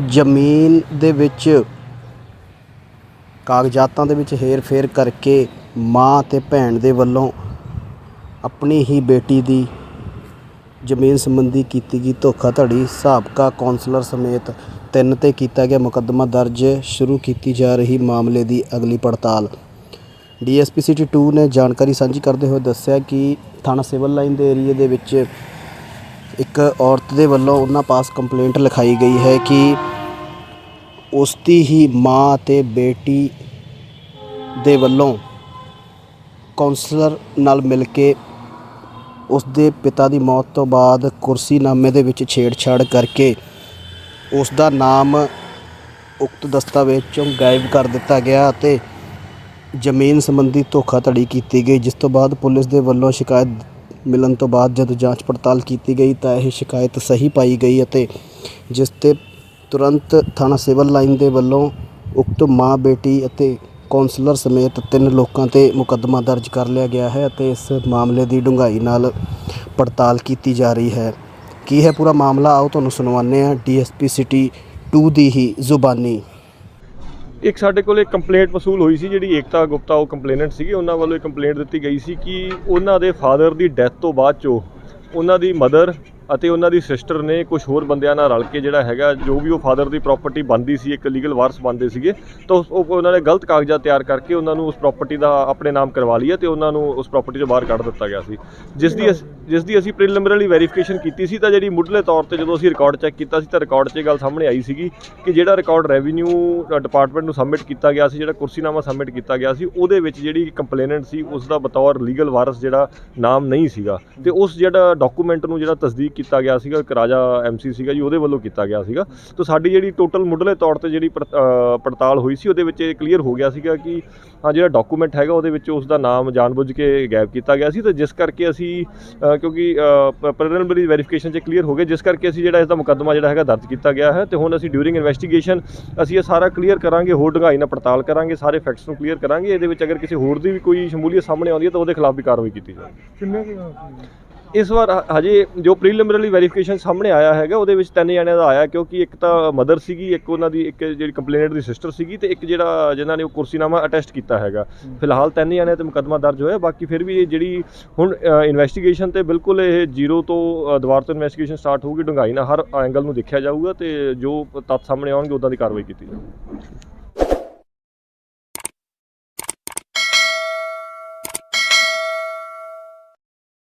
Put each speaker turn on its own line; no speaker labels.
ਜ਼ਮੀਨ ਦੇ ਵਿੱਚ ਕਾਗਜ਼ਾਤਾਂ ਦੇ ਵਿੱਚ ਹੇਰ-ਫੇਰ ਕਰਕੇ ਮਾਂ ਤੇ ਭੈਣ ਦੇ ਵੱਲੋਂ ਆਪਣੀ ਹੀ ਬੇਟੀ ਦੀ ਜ਼ਮੀਨ ਸੰਬੰਧੀ ਕੀਤੀ ਗਈ ਧੋਖਾਧੜੀ ਸਾਬਕਾ ਕੌਂਸਲਰ ਸਮੇਤ ਤਿੰਨ ਤੇ ਕੀਤਾ ਗਿਆ ਮੁਕੱਦਮਾ ਦਰਜ ਸ਼ੁਰੂ ਕੀਤੀ ਜਾ ਰਹੀ ਮਾਮਲੇ ਦੀ ਅਗਲੀ ਪੜਤਾਲ। ਡੀਐਸਪੀ ਸਿਟੀ 2 ਨੇ ਜਾਣਕਾਰੀ ਸਾਂਝੀ ਕਰਦੇ ਹੋਏ ਦੱਸਿਆ ਕਿ ਥਾਣਾ ਸਿਵਲ ਲਾਈਨ ਦੇ ਏਰੀਏ ਦੇ ਵਿੱਚ ਇੱਕ ਔਰਤ ਦੇ ਵੱਲੋਂ ਉਹਨਾਂ ਪਾਸ ਕੰਪਲੇਂਟ ਲਿਖਾਈ ਗਈ ਹੈ ਕਿ ਉਸ ਦੀ ਹੀ ਮਾਂ ਅਤੇ ਬੇਟੀ ਦੇ ਵੱਲੋਂ ਕਾਉਂਸਲਰ ਨਾਲ ਮਿਲ ਕੇ ਉਸ ਦੇ ਪਿਤਾ ਦੀ ਮੌਤ ਤੋਂ ਬਾਅਦ ਕੁਰਸੀਨਾਮੇ ਦੇ ਵਿੱਚ ਛੇੜਛਾੜ ਕਰਕੇ ਉਸ ਦਾ ਨਾਮ ਉਕਤ ਦਸਤਾਵੇਜ਼ ਚੋਂ ਗਾਇਬ ਕਰ ਦਿੱਤਾ ਗਿਆ ਅਤੇ ਜ਼ਮੀਨ ਸੰਬੰਧੀ ਧੋਖਾਧੜੀ ਕੀਤੀ ਗਈ, ਜਿਸ ਤੋਂ ਬਾਅਦ ਪੁਲਿਸ ਦੇ ਵੱਲੋਂ ਸ਼ਿਕਾਇਤ ਮਿਲਣ ਤੋਂ ਬਾਅਦ ਜਦ ਜਾਂਚ ਪੜਤਾਲ ਕੀਤੀ ਗਈ ਤਾਂ ਇਹ ਸ਼ਿਕਾਇਤ ਸਹੀ ਪਾਈ ਗਈ ਅਤੇ ਜਿਸ ਤੇ ਤੁਰੰਤ ਥਾਣਾ ਸਿਵਲ ਲਾਈਨ ਦੇ ਵੱਲੋਂ ਉਕਤ ਮਾਂ, ਬੇਟੀ ਅਤੇ ਕੌਂਸਲਰ ਸਮੇਤ ਤਿੰਨ ਲੋਕਾਂ ਤੇ ਮੁਕੱਦਮਾ ਦਰਜ ਕਰ ਲਿਆ ਗਿਆ ਹੈ ਅਤੇ ਇਸ ਮਾਮਲੇ ਦੀ ਡੂੰਘਾਈ ਨਾਲ ਪੜਤਾਲ ਕੀਤੀ ਜਾ ਰਹੀ ਹੈ। ਕੀ ਹੈ ਪੂਰਾ ਮਾਮਲਾ? ਆਓ ਤੁਹਾਨੂੰ ਸੁਣਵਾਉਂਦੇ ਹਾਂ। ਡੀਐਸਪੀ ਸਿਟੀ 2 ਦੀ ਹੀ ਜ਼ੁਬਾਨੀ।
ਇੱਕ ਸਾਡੇ ਕੋਲ ਇੱਕ ਕੰਪਲੇਂਟ ਵਸੂਲ ਹੋਈ ਸੀ, ਜਿਹੜੀ ਏਕਤਾ ਗੁਪਤਾ, ਉਹ ਕੰਪਲੇਨੈਂਟ ਸੀਗੇ। ਉਹਨਾਂ ਵੱਲੋਂ ਇੱਕ ਕੰਪਲੇਂਟ ਦਿੱਤੀ ਗਈ ਸੀ ਕਿ ਉਹਨਾਂ ਦੇ ਫਾਦਰ ਦੀ ਡੈਥ ਤੋਂ ਬਾਅਦ ਚੋਂ ਉਹਨਾਂ ਦੀ ਮਦਰ ਅਤੇ ਉਹਨਾਂ ਦੀ ਸਿਸਟਰ ਨੇ ਕੁਝ ਹੋਰ ਬੰਦਿਆਂ ਨਾਲ ਰਲ ਕੇ ਜਿਹੜਾ ਹੈਗਾ, ਜੋ ਵੀ ਉਹ ਫਾਦਰ ਦੀ ਪ੍ਰਾਪਰਟੀ ਬਣਦੀ ਸੀ, ਇੱਕ ਲੀਗਲ ਵਾਰਸ ਬਣਦੇ ਸੀਗੇ, ਤਾਂ ਉਸ- ਉਹ ਉਹਨਾਂ ਨੇ ਗਲਤ ਕਾਗਜ਼ਾਤ ਤਿਆਰ ਕਰਕੇ ਉਹਨਾਂ ਨੂੰ ਉਸ ਪ੍ਰਾਪਰਟੀ ਦਾ ਆਪਣੇ ਨਾਮ ਕਰਵਾ ਲਿਆ ਤੇ ਉਹਨਾਂ ਨੂੰ ਉਸ ਪ੍ਰਾਪਰਟੀ ਤੋਂ ਬਾਹਰ ਕੱਢ ਦਿੱਤਾ ਗਿਆ ਸੀ। ਜਿਸ ਦੀ ਅਸ- ਜਿਸ ਦੀ ਅਸੀਂ ਪ੍ਰੀਲਿਮਿਨਰੀ ਵੈਰੀਫਿਕੇਸ਼ਨ ਕੀਤੀ ਸੀ, ਤਾਂ ਜਿਹੜੀ ਮੁੱਢਲੇ ਤੌਰ ਤੇ ਜਦੋਂ ਅਸੀਂ ਰਿਕਾਰਡ ਚੈੱਕ ਕੀਤਾ ਸੀ, ਤਾਂ ਰਿਕਾਰਡ 'ਚ ਇਹ ਗੱਲ ਸਾਹਮਣੇ ਆਈ ਸੀਗੀ ਕਿ ਜਿਹੜਾ ਰਿਕਾਰਡ ਰੈਵਨਿਊ ਡਿਪਾਰਟਮੈਂਟ ਨੂੰ ਸਬਮਿਟ ਕੀਤਾ ਗਿਆ ਸੀ, ਜਿਹੜਾ ਕੁਰਸੀਨਾਮਾ ਸਬਮਿਟ ਕੀਤਾ ਗਿਆ ਸੀ, ਉਹਦੇ ਵਿੱਚ ਜਿਹੜੀ ਕੰਪਲੇਨੈਂਟ ਸੀ, ਉਸ ਦਾ ਬਤੌਰ ਲੀਗਲ ਵਾਰਸ ਜਿਹੜਾ ਨਾਮ ਨਹੀਂ ਸੀਗਾ। ਤੇ ਉਸ ਜਿਹੜਾ ਡਾਕੂਮੈਂਟ ਨੂੰ ਜਿਹੜਾ ਤਸਦੀਕ ਕੀਤਾ ਗਿਆ ਸੀਗਾ, ਇੱਕ ਰਾਜਾ ਐਮਸੀ ਸੀਗਾ ਜੀ, ਉਹਦੇ ਵੱਲੋਂ ਕੀਤਾ ਗਿਆ ਸੀਗਾ। ਤਾਂ ਸਾਡੀ ਜਿਹੜੀ ਟੋਟਲ ਮੁੱਢਲੇ ਤੌਰ ਤੇ ਜਿਹੜੀ ਪੜਤ- ਪੜਤਾਲ ਹੋਈ ਸੀ, ਉਹਦੇ ਵਿੱਚ ਇਹ ਕਲੀਅਰ ਹੋ ਗਿਆ ਸੀਗਾ ਕਿ, ਹਾਂ, ਜਿਹੜਾ ਡਾਕੂਮੈਂਟ ਹੈਗਾ, ਉਹਦੇ ਵਿੱਚ ਉਸ ਦਾ ਨਾਮ ਜਾਣਬੁੱਝ ਕੇ ਗਾਇਬ ਕੀਤਾ ਗਿਆ ਸੀ। ਤੇ ਜਿਸ ਕਰਕੇ ਅਸੀਂ ਕਿਉਂਕਿ ਪ੍ਰੀਲਿਮਿਨਰੀ ਵੈਰੀਫਿਕੇਸ਼ਨ 'ਚ ਕਲੀਅਰ ਹੋ ਗਿਆ ਜਿਸ ਕਰਕੇ ਅਸੀਂ ਜਿਹੜਾ ਇਸ ਦਾ ਮੁਕੱਦਮਾ ਜਿਹੜਾ ਹੈਗਾ ਦਰਜ ਕੀਤਾ ਗਿਆ ਹੈ। ਤੇ ਹੁਣ ਅਸੀਂ ਡਿਊਰਿੰਗ ਇਨਵੈਸਟੀਗੇਸ਼ਨ ਅਸੀਂ ਇਹ ਸਾਰਾ ਕਲੀਅਰ ਕਰਾਂਗੇ, ਹੋਰ ਡੂੰਘਾਈ ਨਾਲ ਪੜਤਾਲ ਕਰਾਂਗੇ, ਸਾਰੇ ਫੈਕਟਸ ਨੂੰ ਕਲੀਅਰ ਕਰਾਂਗੇ। ਇਹਦੇ ਵਿੱਚ ਅਗਰ ਕਿਸੇ ਹੋਰ ਦੀ ਵੀ ਕੋਈ ਸ਼ਮੂਲੀਅਤ ਸਾਹਮਣੇ ਆਉਂਦੀ ਹੈ, ਤਾਂ ਉਹਦੇ ਖਿਲਾਫ ਵੀ ਕਾਰਵਾਈ ਕੀਤੀ ਜਾਵੇ
ਕਿੰਨੇ
ਇਸ ਵਾਰ ਹਜੇ ਜੋ ਪ੍ਰੀਲਿਮਿਨਰੀ ਵੈਰੀਫਿਕੇਸ਼ਨ ਸਾਹਮਣੇ ਆਇਆ ਹੈਗਾ ਉਹਦੇ ਵਿੱਚ ਤਿੰਨ ਜਣਿਆਂ ਦਾ ਆਇਆ ਕਿਉਂਕਿ ਇੱਕ ਤਾਂ ਮਦਰ ਸੀਗੀ ਇੱਕ ਉਹਨਾਂ ਦੀ ਇੱਕ ਜਿਹੜੀ ਕੰਪਲੇਨੈਂਟ ਦੀ ਸਿਸਟਰ ਸੀਗੀ ਤੇ ਇੱਕ ਜਿਹੜਾ ਜਿਨ੍ਹਾਂ ਨੇ ਉਹ ਕੁਰਸੀਨਾਮਾ ਅਟੈਸਟ ਕੀਤਾ ਹੈਗਾ। ਫਿਲਹਾਲ ਤਿੰਨ ਜਣਿਆਂ ਤੇ ਮੁਕੱਦਮਾ ਦਰਜ ਹੋਇਆ ਬਾਕੀ ਫਿਰ ਵੀ ਇਹ ਜਿਹੜੀ ਹੁਣ ਇਨਵੈਸਟੀਗੇਸ਼ਨ ਤੇ ਬਿਲਕੁਲ ਇਹ ਜ਼ੀਰੋ ਤੋਂ ਦੁਬਾਰਾ ਤੋਂ ਇਨਵੈਸਟੀਗੇਸ਼ਨ ਸਟਾਰਟ ਹੋਊਗੀ ਡੂੰਘਾਈ ਨਾਲ ਹਰ ਐਂਗਲ ਨੂੰ ਦੇਖਿਆ ਜਾਊਗਾ ਤੇ ਜੋ ਤੱਥ ਸਾਹਮਣੇ ਆਉਣਗੇ ਉਦਾਂ ਦੀ ਕਾਰਵਾਈ ਕੀਤੀ ਜਾਊਗੀ।